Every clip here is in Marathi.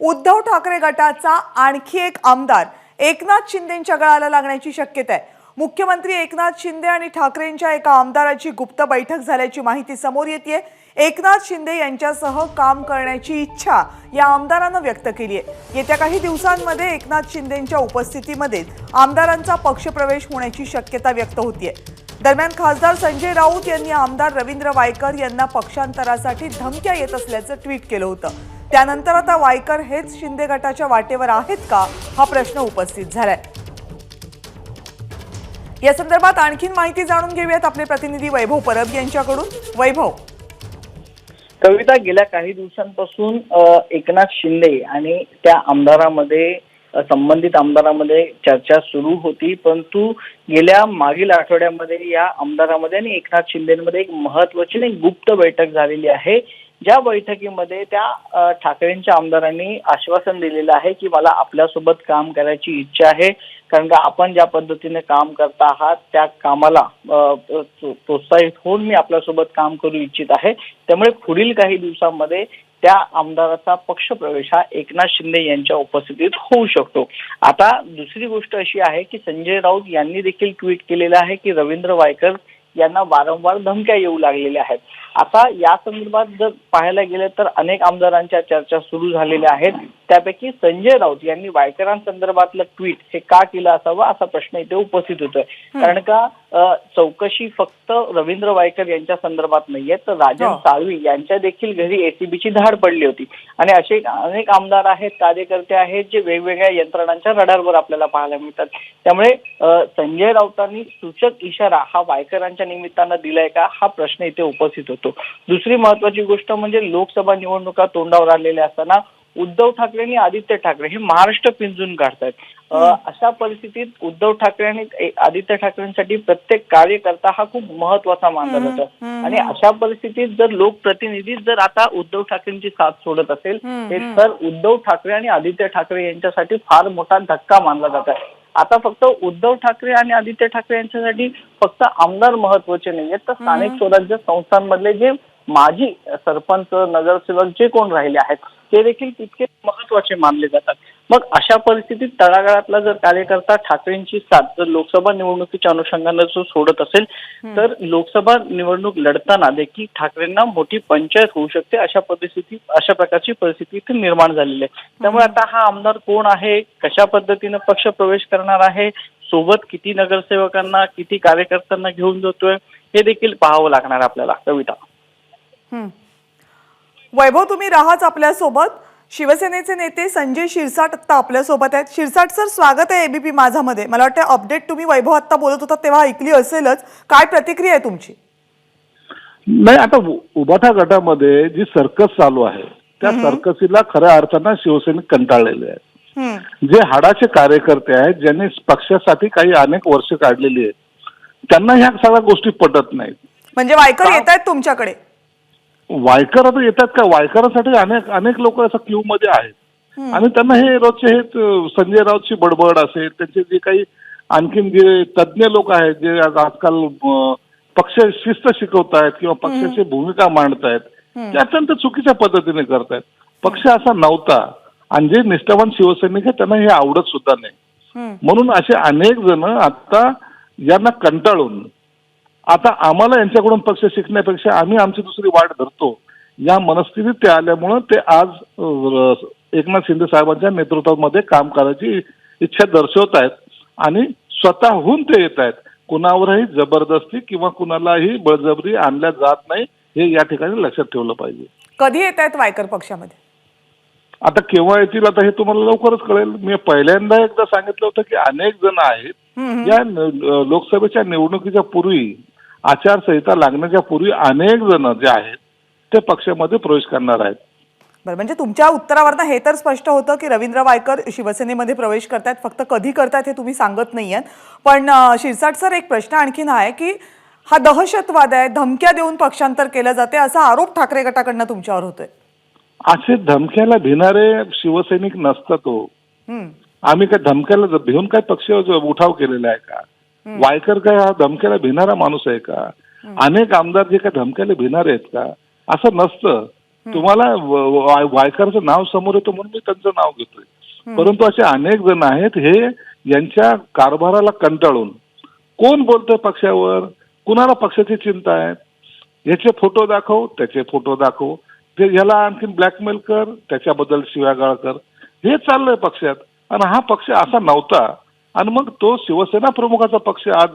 उद्धव ठाकरे गटाचा आणखी एक आमदार एकनाथ शिंदेच्या गळाला लागण्याची शक्यता आहे. मुख्यमंत्री एकनाथ शिंदे आणि ठाकरेंच्या एका आमदाराची गुप्त बैठक झाल्याची माहिती समोर येते एकनाथ शिंदे यांच्यासह काम करण्याची इच्छा या आमदारानं व्यक्त केली आहे. येत्या काही दिवसांमध्ये एकनाथ शिंदेच्या उपस्थितीमध्ये आमदारांचा पक्षप्रवेश होण्याची शक्यता व्यक्त होतीये. दरम्यान खासदार संजय राऊत यांनी आमदार रवींद्र वायकर यांना पक्षांतरासाठी धमक्या येत असल्याचं ट्विट केलं होतं. त्यानंतर आता वायकर हेच शिंदे गटाच्या वाटेवर आहेत का हा प्रश्न उपस्थित झालाय. या संदर्भात आणखीन माहिती जाणून घेऊयात आपले प्रतिनिधी वैभव परब यांच्याकडून. वैभव. कविता गेल्या काही दिवसांपासून एकनाथ शिंदे आणि त्या आमदारामध्ये संबंधित आमदारामध्ये चर्चा सुरू होती परंतु गेल्या मागील आठवड्यामध्ये या आमदारामध्ये आणि एकनाथ शिंदेमध्ये एक महत्वाची आणि गुप्त बैठक झालेली आहे. ज्या बैठकीमध्ये त्या ठाकरेंच्या आमदारांनी आश्वासन दिलेलं आहे की मला आपल्यासोबत काम करायची इच्छा आहे कारण का आपण ज्या पद्धतीने काम करता आहात त्या कामाला प्रोत्साहित होऊन मी आपल्यासोबत काम करू इच्छित आहे. त्यामुळे पुढील काही दिवसांमध्ये त्या आमदाराचा पक्षप्रवेश हा एकनाथ शिंदे यांच्या उपस्थितीत होऊ शकतो. आता दुसरी गोष्ट अशी आहे की संजय राऊत यांनी देखील ट्विट केलेलं आहे की रवींद्र वायकर यांना वारंवार धमक्या येऊ लागलेल्या आहेत. आता या संदर्भात जर पाहायला गेलं तर अनेक आमदारांच्या चर्चा सुरू झालेल्या आहेत. त्यापैकी संजय राऊत यांनी वायकरांसंदर्भातलं ट्विट हे का केलं असावं असा प्रश्न इथे उपस्थित होतोय. कारण का चौकशी फक्त रवींद्र वायकर यांच्या संदर्भात नाहीये तर राजन. साळवी यांच्या देखील घरी एसीबीची धाड पडली होती. आणि असे अनेक आमदार आहेत कार्यकर्ते आहेत जे वेगवेगळ्या यंत्रणांच्या रडारवर आपल्याला पाहायला मिळतात. त्यामुळे संजय राऊतांनी सूचक इशारा हा वायकरांच्या निमित्तानं दिलाय का? हा प्रश्न इथे उपस्थित होतो. दुसरी महत्वाची गोष्ट म्हणजे लोकसभा निवडणुका तोंडावर आलेल्या असताना उद्धव ठाकरे आणि आदित्य ठाकरे हे महाराष्ट्र पिंजून काढतायत. अशा परिस्थितीत उद्धव ठाकरे आणि आदित्य ठाकरेंसाठी प्रत्येक कार्यकर्ता हा खूप महत्त्वाचा मानला जातो. आणि अशा परिस्थितीत जर लोकप्रतिनिधी जर आता उद्धव ठाकरेंची साथ सोडत असेल. तर उद्धव ठाकरे आणि आदित्य ठाकरे यांच्यासाठी फार मोठा धक्का मानला जात आहे. आता फक्त उद्धव ठाकरे आणि आदित्य ठाकरे यांच्यासाठी फक्त आमदार महत्त्वाचे नाही आहेत तर स्थानिक स्वराज्य संस्थांमधले जे माजी सरपंच नगरसेवक जे कोण राहिले आहेत ते देखील तितके महत्त्वाचे मानले जातात. मग अशा परिस्थितीत तळागाळातला जर कार्यकर्ता ठाकरेंची साथ जर लोकसभा निवडणुकीच्या अनुषंगाने जो सोडत असेल तर लोकसभा निवडणूक लढताना देखील ठाकरेंना मोठी पंचायत होऊ शकते अशा परिस्थिती अशा प्रकारची परिस्थिती इथे निर्माण झालेली आहे. त्यामुळे आता हा आमदार कोण आहे कशा पद्धतीनं पक्ष प्रवेश करणार आहे सोबत किती नगरसेवकांना किती कार्यकर्त्यांना घेऊन जातोय हे देखील पाहावं लागणार आपल्याला. कविता. वैभव तुम्ही राहाच आपल्यासोबत. शिवसेनेचे नेते संजय शिरसाट आत्ता आपल्यासोबत आहेत. शिरसाट सर स्वागत आहे एबीपी माझामध्ये. मला वाटतं अपडेट तुम्ही वैभव आत्ता बोलत होता तेव्हा ऐकली असेलच. काय प्रतिक्रिया आहे तुमची? नाही आता उ- उबाठा गटामध्ये जी सर्कस चालू आहे त्या सर्कसीला खऱ्या अर्थानं शिवसैनिक कंटाळलेले आहेत. जे हाडाचे कार्यकर्ते आहेत ज्यांनी पक्षासाठी काही अनेक वर्ष काढलेली आहेत त्यांना ह्या सगळ्या गोष्टी पटत नाहीत. म्हणजे वायकर येत आहेत तुमच्याकडे? वायकर आता येतात का? वायकरासाठी अनेक अनेक लोक असं क्यू मध्ये आहेत. आणि त्यांना हे रोजचे हे संजय राऊतची बडबड असेल त्यांचे जे काही आणखीन जे तज्ज्ञ लोक आहेत जे आज आजकाल पक्ष शिस्त शिकवतायत किंवा पक्षाची भूमिका मांडतायत ते अत्यंत चुकीच्या पद्धतीने करतायत. पक्ष असा नव्हता. आणि जे निष्ठावान शिवसैनिक आहेत त्यांना हे आवडत सुद्धा नाही. म्हणून असे अनेक जण आता यांना कंटाळून आता आम्हाला यांच्याकडून पक्ष शिकण्यापेक्षा आम्ही आमची दुसरी वाट धरतो. या मनस्थितीत ते आल्यामुळं ते आज एकनाथ शिंदे साहेबांच्या नेतृत्वामध्ये काम करायची इच्छा दर्शवत आहेत आणि स्वतःहून ते येत आहेत. कुणावरही जबरदस्ती किंवा कुणालाही बळजबरी आणल्या जात नाही हे या ठिकाणी लक्षात ठेवलं पाहिजे. कधी येत आहेत वायकर पक्षामध्ये? आता केव्हा येतील आता हे तुम्हाला लवकरच कळेल. मी पहिल्यांदा एकदा सांगितलं होतं की अनेक जण आहेत. या लोकसभेच्या निवडणुकीच्या पूर्वी आचारसंहिता लागण्याच्या पूर्वी अनेक जण जे आहेत ते पक्षामध्ये प्रवेश करणार आहेत. बरं म्हणजे तुमच्या उत्तरावरनं हे तर स्पष्ट होतं की रवींद्र वायकर शिवसेनेमध्ये प्रवेश करतायत फक्त कधी करतायत हे तुम्ही सांगत नाही आहेत पण शिरसाट सर एक प्रश्न आणखीन आहे की हा दहशतवाद आहे धमक्या देऊन पक्षांतर केलं जाते असा आरोप ठाकरे गटाकडनं तुमच्यावर होतोय. असे धमक्याला भिणारे शिवसैनिक नसतात तो हं, आम्ही काय धमक्याला भिवून काय पक्ष उठाव केलेला आहे का? वायकर काय हा धमक्याला भिणारा माणूस आहे का? अनेक आमदार जे काय धमक्याला भिणारे आहेत का? असं नसतं. तुम्हाला वायकरचं नाव समोर येतं म्हणून मी त्यांचं नाव घेतोय. परंतु असे अनेक जण आहेत हे यांच्या कारभाराला कंटाळून. कोण बोलतोय पक्षावर? कुणाला पक्षाची चिंता आहे? याचे फोटो दाखव त्याचे फोटो दाखव. ते ह्याला आणखीन ब्लॅकमेल कर त्याच्याबद्दल शिव्यागाळ कर. हे चाललंय पक्षात. आणि हा पक्ष असा नव्हता. आणि मग तो शिवसेना प्रमुखाचा पक्ष आज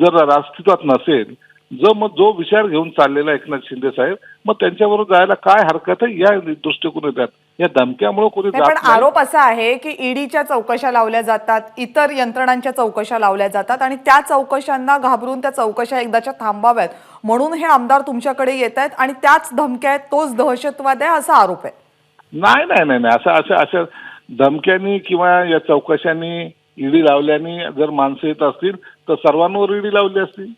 जर अस्तित्वात नसेल जो मग जो विचार घेऊन चाललेला एकनाथ शिंदे साहेब मग त्यांच्याबरोबर जायला काय हरकत आहे या दृष्टिकोन येतात. या धमक्यामुळे कोणी पण. आरोप असा आहे की ईडीच्या चौकशा लावल्या जातात इतर यंत्रणांच्या चौकशा लावल्या जातात आणि त्या चौकशांना घाबरून त्या चौकशा एकदाच्या थांबाव्यात. म्हणून हे आमदार तुमच्याकडे येत आहेत आणि त्याच धमक्या आहेत तोच दहशतवाद आहे असा आरोप आहे. नाही नाही नाही नाही. असं असं असं धमक्यांनी किंवा या चौकशांनी ईडी लावल्याने जर माणसं येत असतील तर सर्वांवर ईडी लावली असती.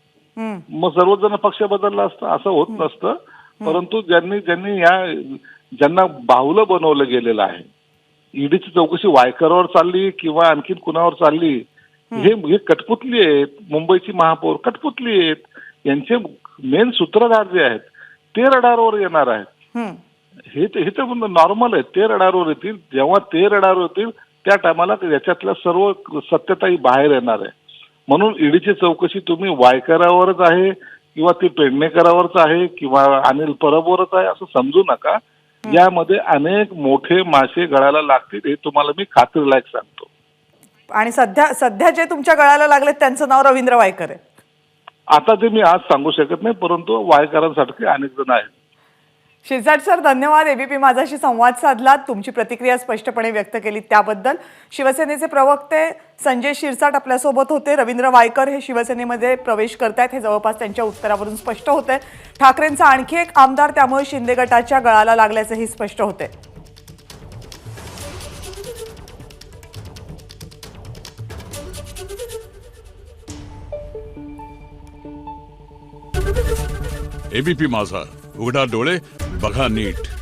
मग सर्वच जण पक्ष बदलला असतं असं होत नसतं. परंतु ज्यांनी ज्यांनी या ज्यांना बाहुलं बनवलं गेलेलं आहे ईडीची चौकशी वायकरवर चालली किंवा आणखीन कुणावर चालली हे हे कटपुतली आहेत मुंबईची महापौर कटपुतली आहेत यांचे मेन सूत्रधार जे आहेत ते रडारवर येणार आहेत. हे हे तर नॉर्मल आहे ते रडारवर येतील जेव्हा ते रडारवर येतील त्या टायमाला याच्यातल्या सर्व सत्यताही बाहेर येणार आहे. म्हणून ईडीची चौकशी तुम्ही वायकरावरच आहे किंवा ती पेडणेकरावरच आहे किंवा अनिल परबवरच आहे असं समजू नका. यामध्ये अनेक मोठे मासे गळायला लागतील हे तुम्हाला मी खात्रीलायक सांगतो. आणि सध्या सध्या जे तुमच्या गळाला लागलेत त्यांचं नाव रवींद्र वायकर आहे. आता ते मी आज सांगू शकत नाही परंतु वायकरांसारखे अनेक जण आहेत. शिरसाट सर धन्यवाद. एबीपी माझाशी संवाद साधलात. तुमची प्रतिक्रिया स्पष्टपणे व्यक्त केली त्याबद्दल. शिवसेनेचे प्रवक्ते संजय शिरसाट आपल्यासोबत होते. रवींद्र वायकर हे शिवसेनेमध्ये प्रवेश करतायत. हे जवळपास त्यांच्या उत्तरावरून स्पष्ट होते ठाकरेंचा आणखी एक आमदार त्यामुळे शिंदे गटाच्या गळाला लागल्याचंही स्पष्ट होते एबीपी माझा. उघडा डोळे. बघा नीट.